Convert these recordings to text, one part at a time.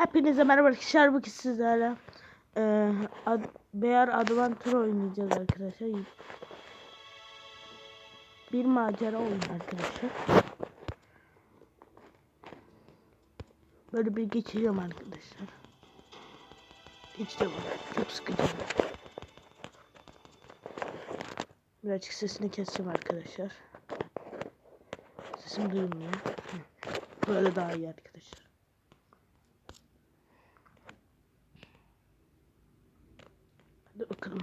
Hepinize merhaba arkadaşlar. Bugün sizlerle e, ad, Bear Adventure oynayacağız arkadaşlar. Bir macera oyunu arkadaşlar. Böyle bir geçiriyorum arkadaşlar. Geçiriyorum. Çok sıkıcı. Birazcık sesini keseceğim arkadaşlar. Sesim duyulmuyor. Böyle daha iyi arkadaşlar. Hadi bakalım.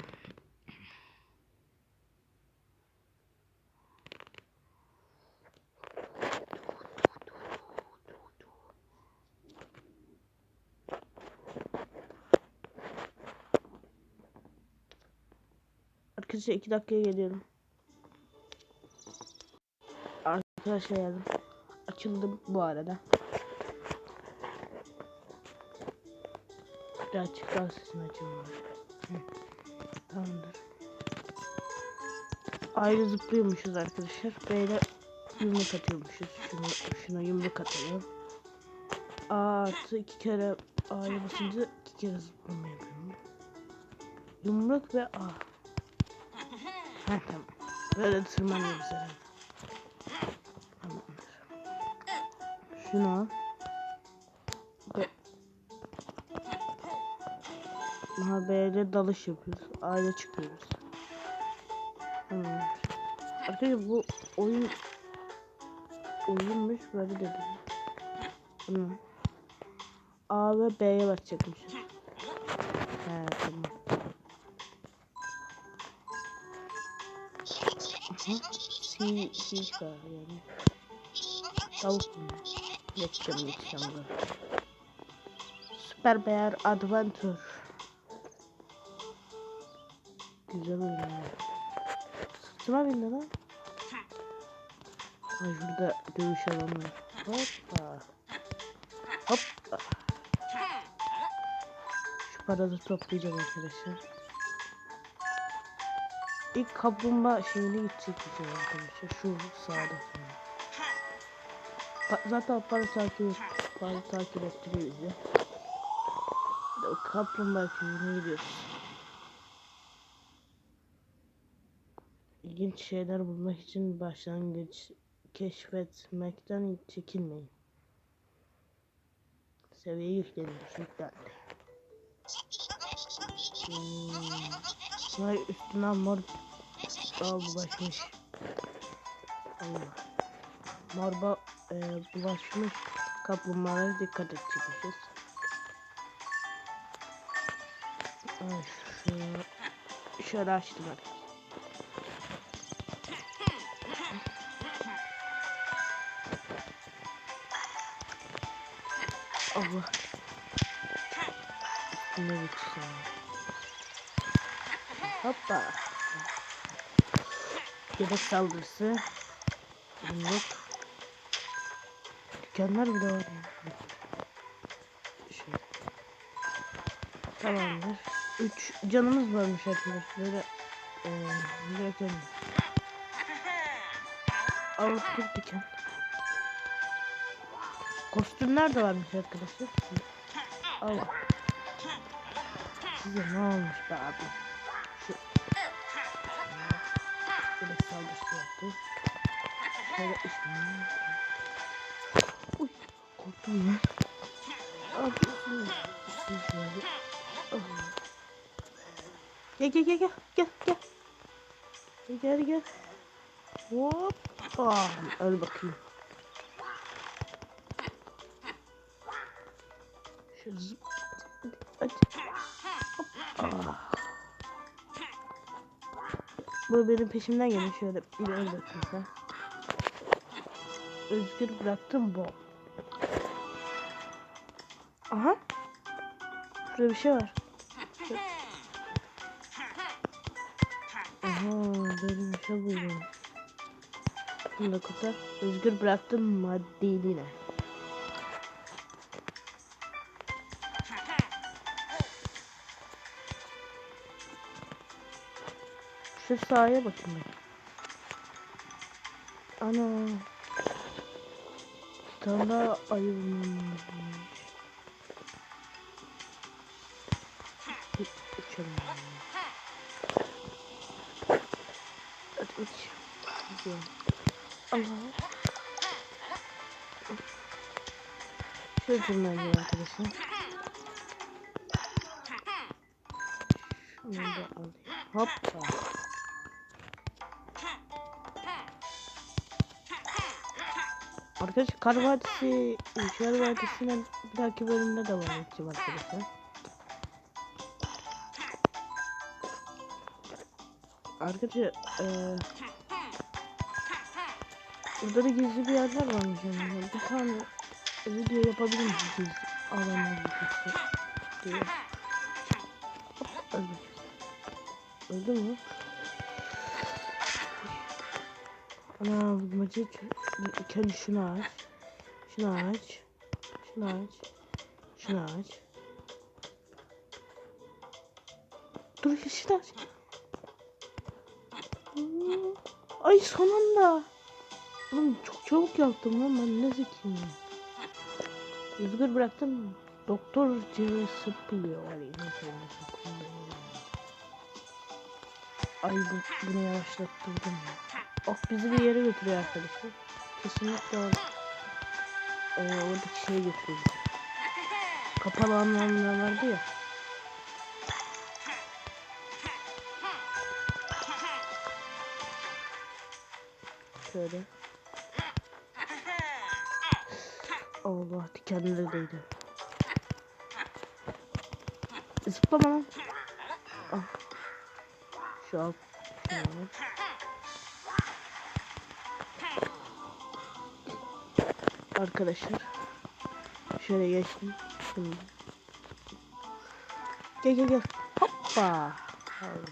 Arkadaşlar iki dakikaya geliyorum. Arkadaşlar geldim. Açıldım bu arada. Birazcık daha sesini açalım. Hı. Tamamdır. Ayrı zıplıyormuşuz arkadaşlar. Böyle yumruk atıyormuşuz. Şunu, şuna yumruk atalım. Artı iki kere A'ya basınca iki kere zıplama yapıyorum. Yumruk ve A. Ha tamam. Böyle tırmanıyoruz herhalde. Tamamdır. Şunu al. Ve B'yle dalış yapıyoruz. A'ya çıkıyoruz. Tamamdır. Arkadaşlar bu oyun oyunmuş böyle dedim. Bunu A ve B'ye basacakmışız. Si, si çıkar yani. Tavuk mu? Geçeceğim geçeceğim bunu. Süper Bear Adventure. Güzel oyun ya. Sırtıma bindi lan. Ay şurada dövüş alanı. Hoppa. Hoppa. Şu paraları toplayacağım arkadaşlar. İlk kaplumbağa şeyine gidecek bize arkadaşlar. Şu sağda. Pa- Zaten para takip para takip ettiriyor bizi. Kaplumbağa köyüne gidiyoruz. İlginç şeyler bulmak için başlangıç keşfetmekten çekinmeyin. Seviye yükleniyor. Yüklendi. Hmm. Vay üstüne mor Aa, bulaşmış. Allah. Morba e, bulaşmış kaplumbağalara dikkat edecekmişiz. Ay, şu, şöyle açtım hadi. Allah. Ne biçim. Hoppa. Yedek saldırısı. Yok. Dükkanlar bile var ya. Şöyle. Tamamdır. 3 canımız varmış arkadaşlar. Böyle bırakalım. Alıp bir dükkan. Kostümler de varmış arkadaşlar. Al. Size ne olmuş be abi? Yaptı. Şöyle üstüne. Uy korktum ya. Ne yapıyorsunuz? Siz böyle. Oh. Gel gel gel gel gel gel. Gel gel gel. Hop. Ah, öl bakayım. Şöyle zıp. Bu benim peşimden geliyor şöyle bir öl bakayım sen. Özgür bıraktım bu. Aha. Şurada bir şey var. Aha böyle bir şey buldum. Bunu da kurtar. Özgür bıraktım maddeline. Şu sahaya bakın be. Ana. Bir tane daha ayı bulmam Uçalım. Hadi uç. Allah. Şöyle durmayın. Arkadaşlar Kar Vadisi, Kar Vadisi'nin bir dahaki bölümde devam edeceğim arkadaşlar. Arkadaşlar eee Burada da gizli bir yerler varmış yani. Bir tane video yapabilir miyiz gizli alanlar videosu diye. Öldü. Öldü mü? Ana maçı kendi şunu aç. Şunu aç. Şunu aç. Şunu aç. Dur şunu aç. Ay son anda. Oğlum çok çabuk yaptım lan ben ne zekiyim. Rüzgar bıraktım. Doktor cırısı biliyor var ya. Ay bu, bunu yavaşlattırdım ya. Oh bizi bir yere götürüyor arkadaşlar. Kesinlikle ee, oradaki şeye götürüyor. Kapalı anlamlar vardı ya. Şöyle. Allah dikenleri değdi. Zıplama lan. Ah. Şu an. Şöyle. Arkadaşlar. Şöyle geçtim. Şimdi. Gel gel gel. Hoppa. Evet.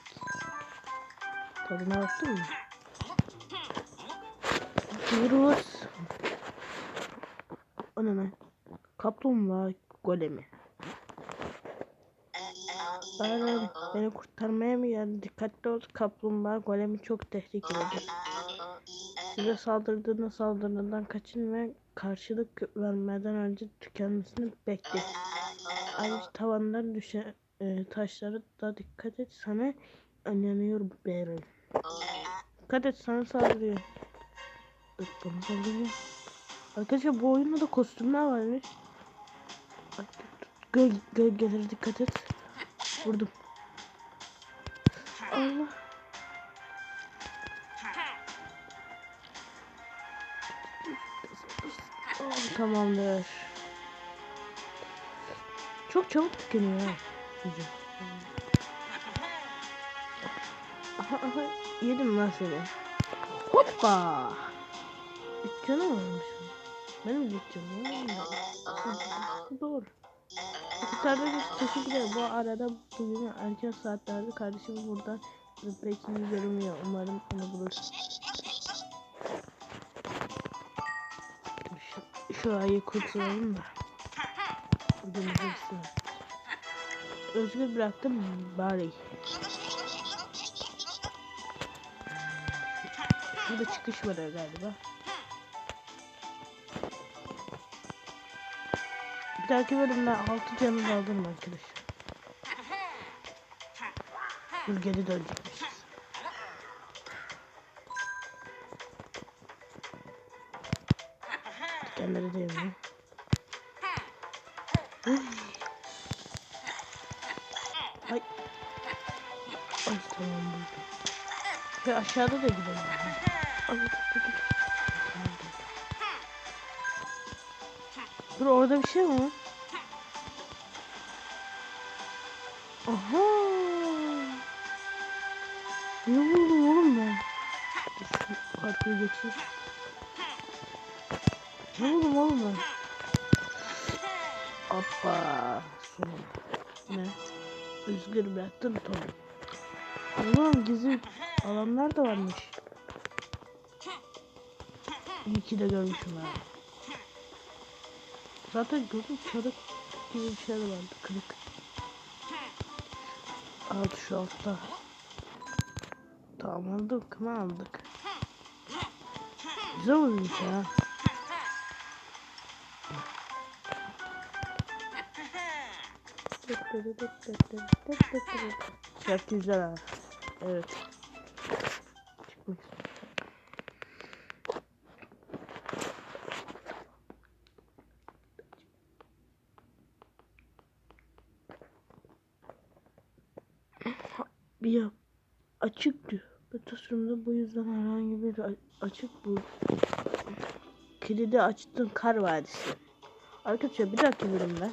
Tadına baktın mı? Gidiyoruz. O ne? Kaplumbağa golemi. Beni kurtarmaya mı geldi? Dikkatli ol kaplumbağa golemi çok tehlikelidir. Size saldırdığında saldırıdan kaçın ve karşılık vermeden önce tükenmesini bekleyin. Ayrıca tavandan düşen e, taşları da dikkat et sana önleniyor Baron. Dikkat et sana saldırıyor. Bana saldırıyor. Arkadaşlar bu oyunda da kostümler varmış. Ay, dur, dur. Göl, gölgelere dikkat et. Vurdum. Tamamdır. Çok çabuk tükeniyor ha. Güzel. Aha yedim lan seni. Hoppa. Üç canı varmış. Benim de üç canım. Doğru. Kurtardığı teşekkür ederim. Bu arada bugün erken saatlerde kardeşim burada pek iyi görünmüyor. Umarım onu bulur. Şu, ayı kurtulalım da. Birisi. Özgür bıraktım bari. Burada çıkış var galiba. Bir dahaki bölümde 6 canı aldım arkadaşlar. Dur geri dönecekmişiz. Dikenleri değil mi? Ay. Ay tamam buldum. Ve aşağıda da gidelim. Ay, dur, orada bir şey mi var? Aha. Ne buldum oğlum ben? Parkuru geçeyim. Ne buldum oğlum ben? Hoppa. Sonunda. Ne? Özgür bıraktın tabii. Oğlum gizli alanlar da varmış. İyi ki de görmüşüm ha. Zaten gördüm çarık gibi bir şey de vardı kırık. Alt şu altta. Tamam aldık mı aldık. Güzel olmuş ha. Şarkı güzel ha. Evet. Çıkmak istiyorum. Bir yap. Açık diyor. Bu yüzden herhangi bir açık bu. Kilidi açtın kar vadisi. Arkadaşlar bir dakika bölümde.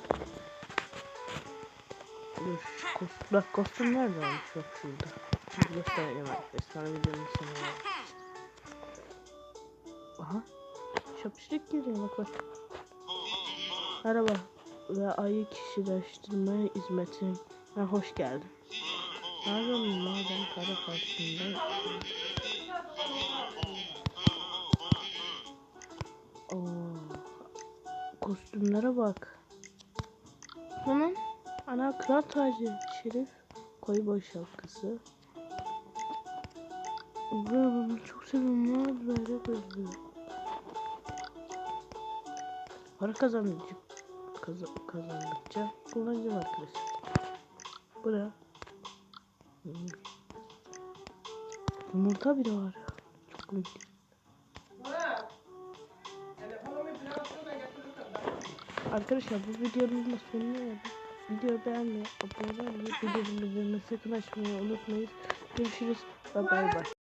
Kostüm, bak kostüm nerede olmuş bak şurada. Şimdi göstereceğim arkadaşlar. Videonun sonuna. Aha. Şapşırık geliyor bak bak. Merhaba ve ayı kişileştirme hizmetine hoş geldin. Pardon madem kara karşısında Oo. Kostümlere bak. Hemen ana kral tacı şerif koyu boy şapkası. Bunu çok seviyorum ya böyle böyle. Para kazandıkça kaz- kazandıkça kullanacağım arkadaşlar. Bu ne? Yumurta bile var. Çok komik. Arkadaşlar bu videonun da sonuna geldik. Videoyu beğenmeyi, abone olmayı, videonun bildirimleri sakın açmayı unutmayın. Görüşürüz bay bay.